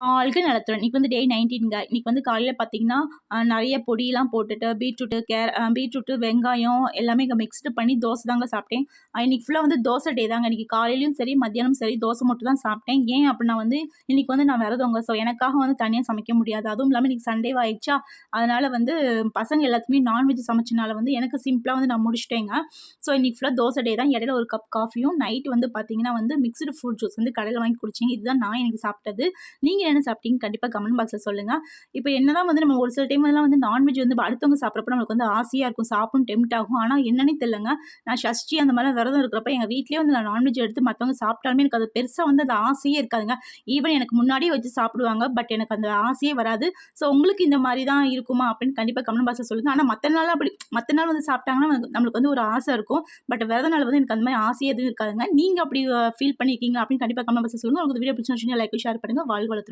ஆளுக்கு நலத்துடன் இன்னைக்கு வந்து டே நைன்டீன்ங்க இன்னைக்கு வந்து காலையில் பார்த்தீங்கன்னா நிறைய பொடியெலாம் போட்டுட்டு பீட்ரூட்டு கேர பீட்ரூட்டு வெங்காயம் எல்லாமே இங்கே மிக்ஸ்டு பண்ணி தோசை தாங்க சாப்பிட்டேன். இன்னைக்கு ஃபுல்லாக வந்து தோசை டே தாங்க. இன்றைக்கி காலையிலையும் சரி மத்தியானம் சரி தோசை மட்டும் தான் சாப்பிட்டேன். ஏன் அப்படின்னா வந்து இன்றைக்கி வந்து நான் விரதவங்க ஸோ எனக்காக வந்து தனியாக சமைக்க முடியாது. அதுவும் இல்லாமல் இன்னைக்கு சண்டே ஆயிடுச்சா? அதனால் வந்து பசங்க எல்லாத்துக்குமே நான்வெஜ் சமைச்சனால வந்து எனக்கு சிம்பிளாக வந்து நான் முடிச்சிட்டேங்க. ஸோ இன்னைக்கு ஃபுல்லாக தோசை டே தான். இடையில ஒரு கப் காஃபியும் நைட் வந்து பார்த்தீங்கன்னா வந்து மிக்ஸ்டு ஃப்ரூட் ஜூஸ் வந்து கடையில் வாங்கி குடிச்சிங்க இதுதான் நான் எனக்கு சாப்பிட்டது. நீங்கள் என்ன சாப்பிட்டீங்க கண்டிப்பாக கமெண்ட் பாக்ஸில் சொல்லுங்கள் இப்போ என்னதான் வந்து நம்ம ஒரு சில டைம் வந்து நான்வெஜ் வந்து அடுத்தவங்க சாப்பிட்றப்ப நம்மளுக்கு வந்து ஆசையாக இருக்கும். சாப்பிடும் டெம்ட் ஆகும். ஆனால் என்னன்னே தெரியலங்க. நான் ஷஷ்டி அந்த மாதிரிலாம் விரதம் இருக்கிறப்ப எங்கள் வீட்லேயே வந்து நான் நான்வெஜ் எடுத்து மற்றவங்க சாப்பிட்டாலுமே எனக்கு அது பெருசாக வந்து அந்த ஆசையே இருக்காதுங்க. ஈவன் எனக்கு முன்னாடியே வச்சு சாப்பிடுவாங்க. பட் எனக்கு அந்த ஆசையே வராது. ஸோ உங்களுக்கு இந்த மாதிரி தான் இருக்குமா அப்படின்னு கண்டிப்பாக கமெண்ட் பாக்ஸில் சொல்லுங்கள் ஆனால் மற்ற நாள் அப்படி மற்ற நாள் வந்து சாப்பிட்டாங்கன்னா நம்மளுக்கு வந்து ஒரு ஆசை இருக்கும். பட் விரத நாள் வந்து எனக்கு அந்த மாதிரி ஆசையே எதுவும் இருக்காதுங்க. நீங்கள் அப்படி ஃபீல் பண்ணியிருக்கீங்க அப்படின்னு கண்டிப்பாக கமெண்ட் பாக்ஸில் சொல்லுங்கள் உங்களுக்கு வீடியோ பிடிச்சி லைக் ஷேர் பண்ணுங்கள் வாழ் வளர்த்து